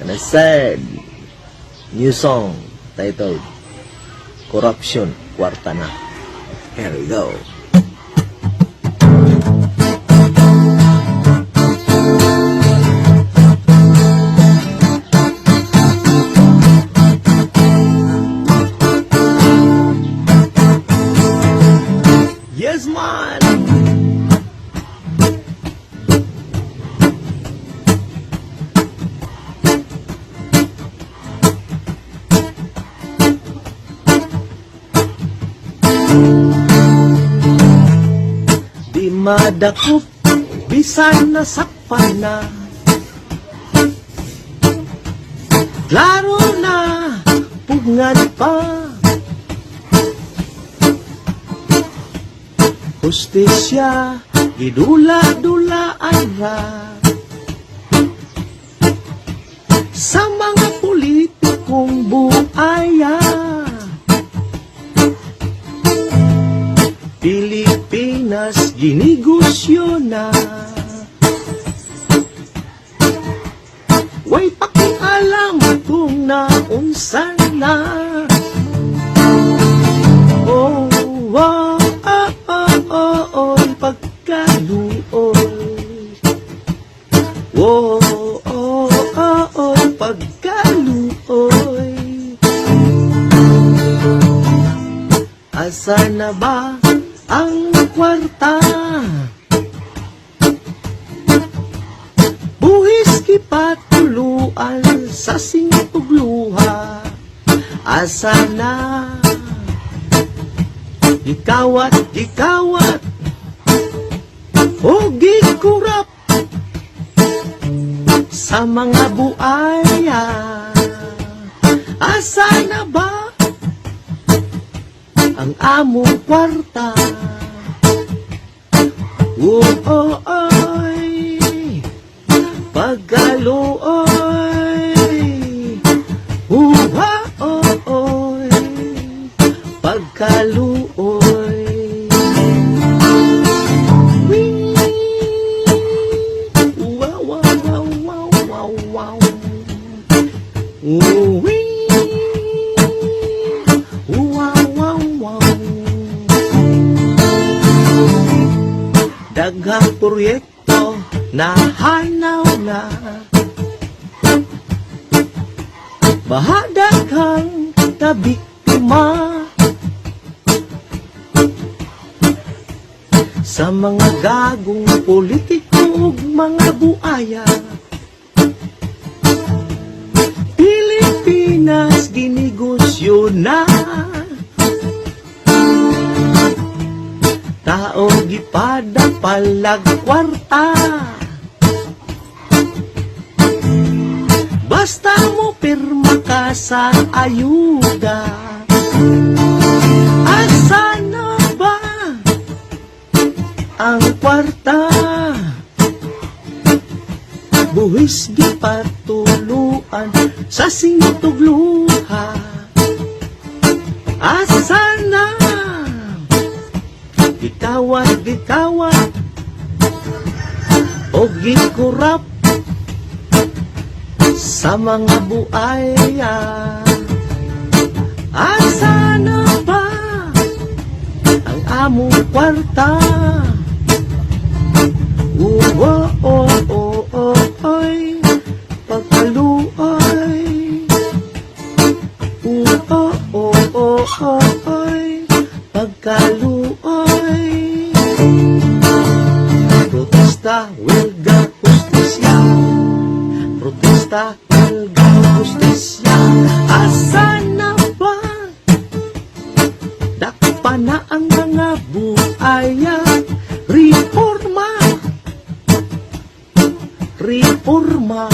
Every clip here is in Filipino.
And I said, new song titled Corruption, Kwarta. Here we go. Di madakop, bisan na sakpan na. Klaro na, pugngan pa. Hustisya, gidula-dulaan ra. Sa mga politikong buaya. Pilipinas ginigusyo na. Way pakialam kung naunsan na. Oh, oh, oh, oh, oh, oh, pagkaluoy. Oh, oh, oh, oh, pagkaluoy. Asa na ba ang kwarta? Buhis kipatuluan sa singtugluha Asa na? Ikawat, ikawat O gikurap Sa mga buaya. Asa na ba ang among kwarta. Oh, oh, oy, pagkaluoy. Proyekto na hanaw na Bahadaghang kabiktima Sa mga gagong politiko ug mga buaya. Pilipinas ginigusyo na Tao gipada palag kwarta Basta mo pirma ka sa ayuda. Asa na ba ang kwarta? Buhis di patuluan sa sintugluha. Asa na Gikawat, gikawat O gikurap Sa mga buaya Asa na ba Ang among kwarta oh, oh, oh, oh, oy, pagkaluoy. Oh, oh, oh, oh, oy, pagkaluoy. Protesta, welga, justisya. Protesta, welga, justisya. Asa na ba? Dakpa na ang mga buaya. Reforma reforma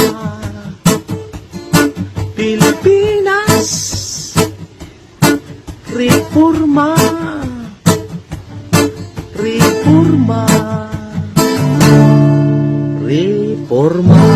Pilipinas reforma forma.